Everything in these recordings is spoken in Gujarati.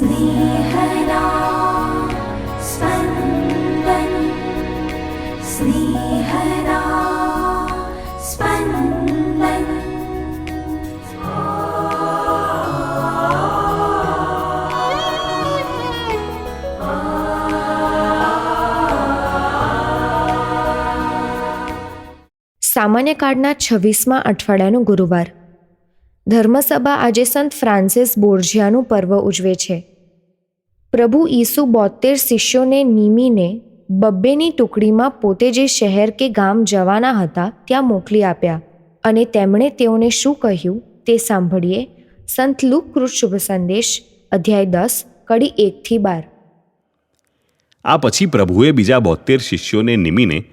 स्नेहदा स्पन्दन् स्नेहदा स्पन्दन् સામાન્ય કાળના છવ્વીસમાં અઠવાડિયાનો ગુરુવાર ધર્મસભા આજે સંત ફ્રાન્સિસ બોર્જિયાનું પર્વ ઉજવે છે પ્રભુ ઈસુ બોતેર શિષ્યોને નીમીને બબ્બેની ટુકડીમાં પોતે જે શહેર કે ગામ જવાના હતા ત્યાં મોકલી આપ્યા અને તેમણે તેઓને શું કહ્યું તે સાંભળીએ. સંત લુકૃત શુભ સંદેશ અધ્યાય દસ કડી એકથી બાર. આ પછી પ્રભુએ બીજા બોતેર શિષ્યોને નિમીને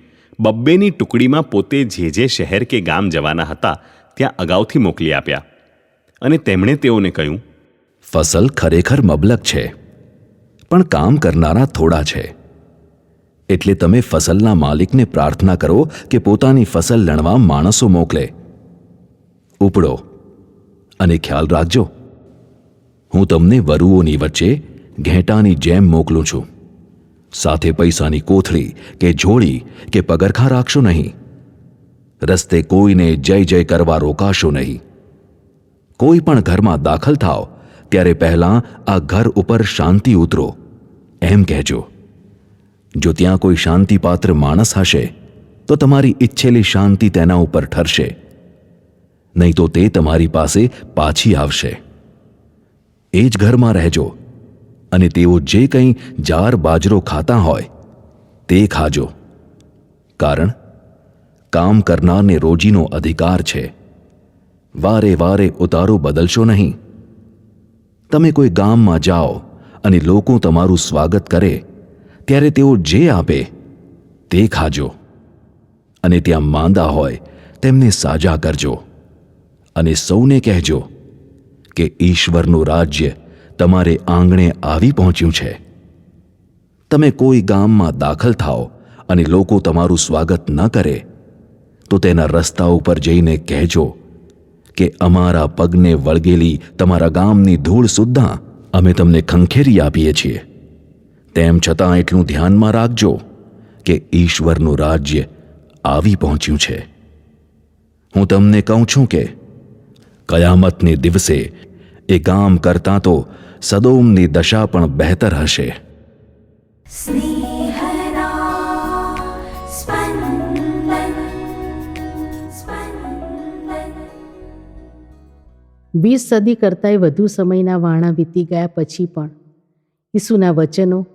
બબ્બેની ટુકડીમાં પોતે જે જે શહેર કે ગામ જવાના હતા ત્યાં અગાઉથી મોકલી આપ્યા અને તેમણે તેઓને કહ્યું ફસલ ખરેખર મબલક છે. પણ કામ કરનારા થોડા છે. એટલે તમે ફસલના માલિકને પ્રાર્થના કરો કે પોતાની ફસલ લણવા માણસો મોકલે. ઉપડો અને ખ્યાલ રાખજો. હું તમને વરુઓની વચ્ચે ઘેટાની જેમ મોકલું છું. સાથે પૈસાની કોથળી કે જોડી કે પગરખા રાખશો નહીં. રસ્તે કોઈને જય જય કરવા રોકાશો નહીં. કોઈ પણ ઘરમાં દાખલ થાઓ, ત્યારે પહેલાં આ ઘર ઉપર શાંતિ ઉતરો. એમ કહેજો, જો ત્યાં કોઈ શાંતિપાત્ર માણસ હશે, તો તમારી ઈચ્છેલી શાંતિ તેના ઉપર ઠરશે. નહીં તો તે તમારી પાસે પાછી આવશે. એ જ ઘરમાં રહેજો અને તેઓ જે કંઈ જાર બાજરો ખાતા હોય, તે ખાજો. કારણ, કામ કરનારને રોજીનો અધિકાર છે. વારે વારે ઉતારો બદલશો નહીં. તમે કોઈ ગામમાં જાઓ અને લોકો તમારું સ્વાગત કરે, ત્યારે તેઓ જે આપે તે ખાજો. અને ત્યાં માંદા હોય, તેમને સાજા કરજો. અને સૌને કહેજો કે ઈશ્વરનું રાજ્ય તમારે આંગણે આવી પહોંચ્યું છે. તમે કોઈ ગામમાં દાખલ થાઓ અને લોકો તમારું સ્વાગત ન કરે, તો તેના રસ્તા ઉપર જઈને કહેજો કે અમારા પગને વળગેલી તમારા ગામની ધૂળ સુદ્ધા અમે તમને ખંખેરી આપીએ છીએ. તેમ છતાં એટલું ધ્યાનમાં રાખજો કે ઈશ્વરનું રાજ્ય આવી પહોંચ્યું છે. હું તમને કહું છું કે કયામતને દિવસે એ ગામ કરતાં તો સદોમની દશા પણ બહેતર હશે. સ્નેહ વીસ સદી કરતાંય વધુ સમયના વાણા વીતી ગયા પછી પણ. ઈસુના વચનો,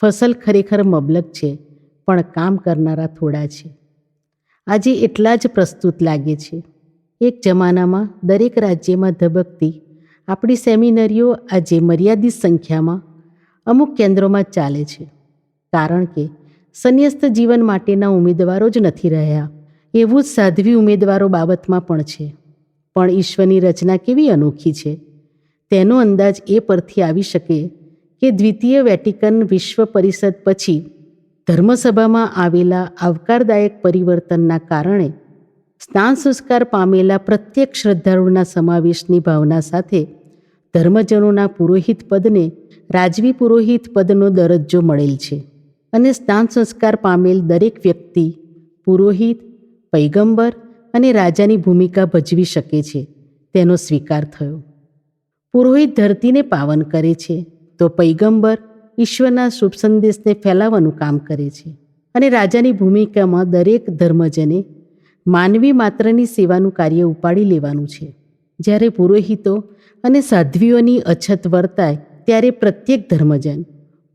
ફસલ ખરેખર મબલક છે, પણ કામ કરનારા થોડા છે. આજે એટલા જ પ્રસ્તુત લાગે છે. એક જમાનામાં દરેક રાજ્યમાં ધબકતી આપણી સેમિનરીઓ આજે મર્યાદિત સંખ્યામાં અમુક કેન્દ્રોમાં ચાલે છે. કારણ કે સંન્યસ્ત જીવન માટેના ઉમેદવારો જ નથી રહ્યા. એવું જ સાધ્વી ઉમેદવારો બાબતમાં પણ છે. પણ ઈશ્વરની રચના કેવી અનોખી છે. તેનો અંદાજ એ પરથી આવી શકે કે દ્વિતીય વેટિકન વિશ્વ પરિષદ પછી ધર્મસભામાં આવેલા આવકારદાયક પરિવર્તનના કારણે સ્નાન સંસ્કાર પામેલા પ્રત્યેક શ્રદ્ધાળુના સમાવેશની ભાવના સાથે ધર્મજનોના પુરોહિત પદને રાજવી પુરોહિત પદનો દરજ્જો મળેલ છે અને સ્નાન સંસ્કાર પામેલ દરેક વ્યક્તિ પુરોહિત, પૈગંબર અને રાજાની ભૂમિકા ભજવી શકે છે, તેનો સ્વીકાર થયો. પુરોહિત ધરતીને પાવન કરે છે, તો પૈગંબર ઈશ્વરના શુભ સંદેશને ફેલાવવાનું કામ કરે છે અને રાજાની ભૂમિકામાં દરેક ધર્મજને માનવી માત્રની સેવાનું કાર્ય ઉપાડી લેવાનું છે. જ્યારે પુરોહિતો અને સાધ્વીઓની અછત વર્તાય, ત્યારે પ્રત્યેક ધર્મજન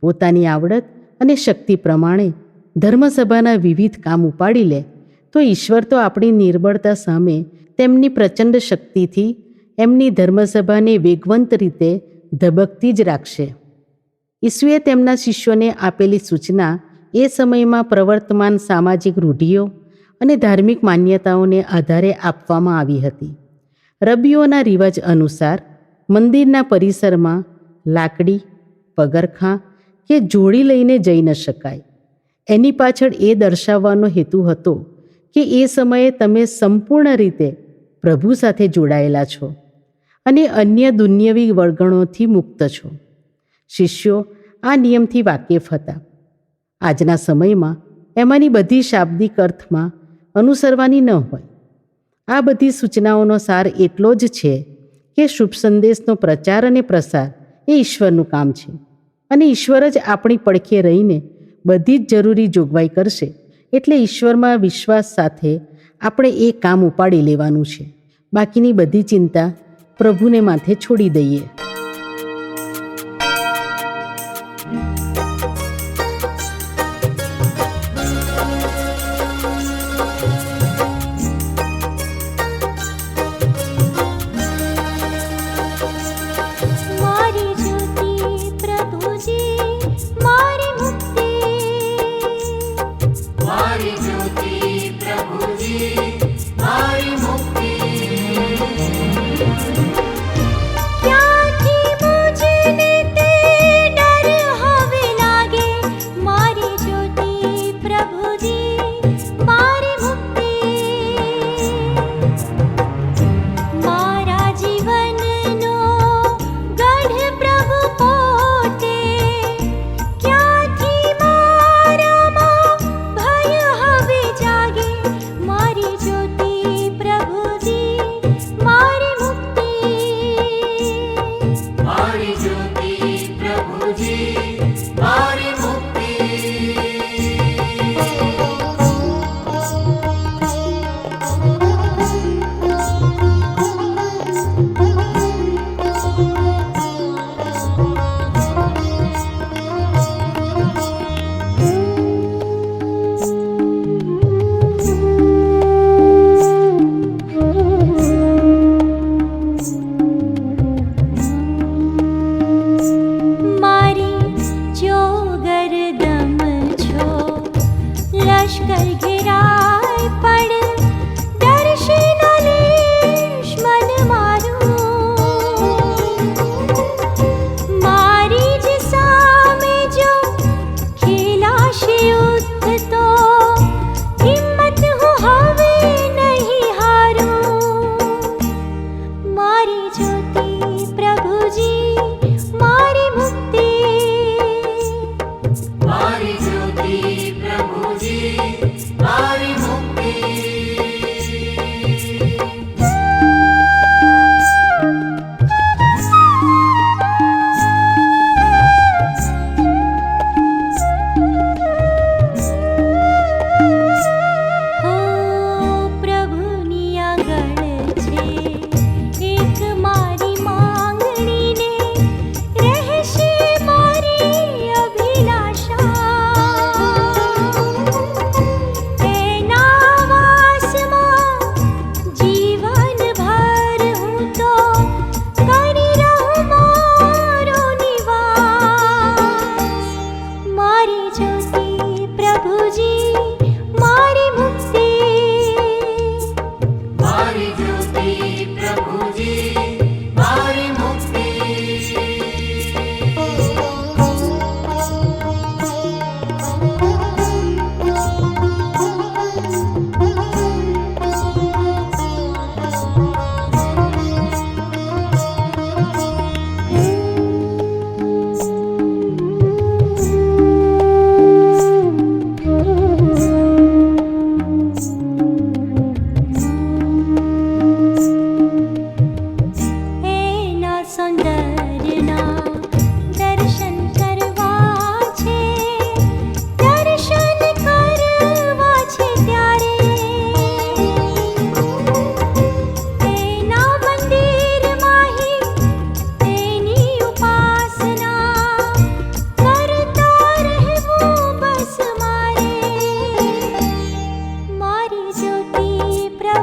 પોતાની આવડત અને શક્તિ પ્રમાણે ધર્મસભાના વિવિધ કામ ઉપાડી લે તો ઈશ્વર તો આપણી નિર્બળતા સામે તેમની પ્રચંડ શક્તિથી એમની ધર્મસભાને વેગવંત રીતે ધબકતી જ રાખશે. ઈસુએ તેમના શિષ્યોને આપેલી સૂચના એ સમયમાં પ્રવર્તમાન સામાજિક રૂઢિઓ અને ધાર્મિક માન્યતાઓને આધારે આપવામાં આવી હતી. રબીઓના રિવાજ અનુસાર મંદિરના પરિસરમાં લાકડી, પગરખાં કે જોડી લઈને જઈ ન શકાય. એની પાછળ એ દર્શાવવાનો હેતુ હતો કે એ સમયે તમે સંપૂર્ણ રીતે પ્રભુ સાથે જોડાયેલા છો અને અન્ય દુન્યવી વળગણોથી મુક્ત છો. શિષ્યો આ નિયમથી વાકેફ હતા. આજના સમયમાં એમાંની બધી શાબ્દિક અર્થમાં અનુસરવાની ન હોય. આ બધી સૂચનાઓનો સાર એટલો જ છે કે શુભ સંદેશનો પ્રચાર અને પ્રસાર એ ઈશ્વરનું કામ છે અને ઈશ્વર જ આપણી પડખે રહીને બધી જ જરૂરી જોગવાઈ કરશે. એટલે ઈશ્વરમાં વિશ્વાસ સાથે આપણે એ કામ ઉપાડી લેવાનું છે. બાકીની બધી ચિંતા પ્રભુને માથે છોડી દઈએ.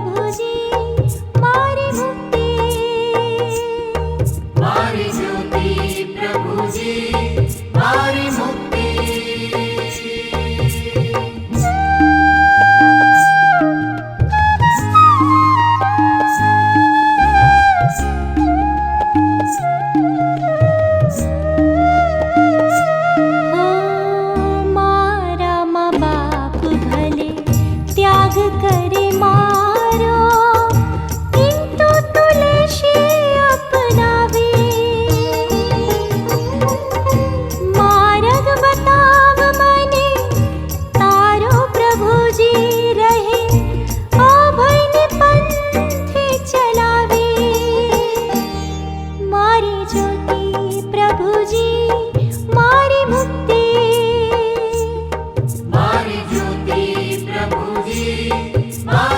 বুঝি smile.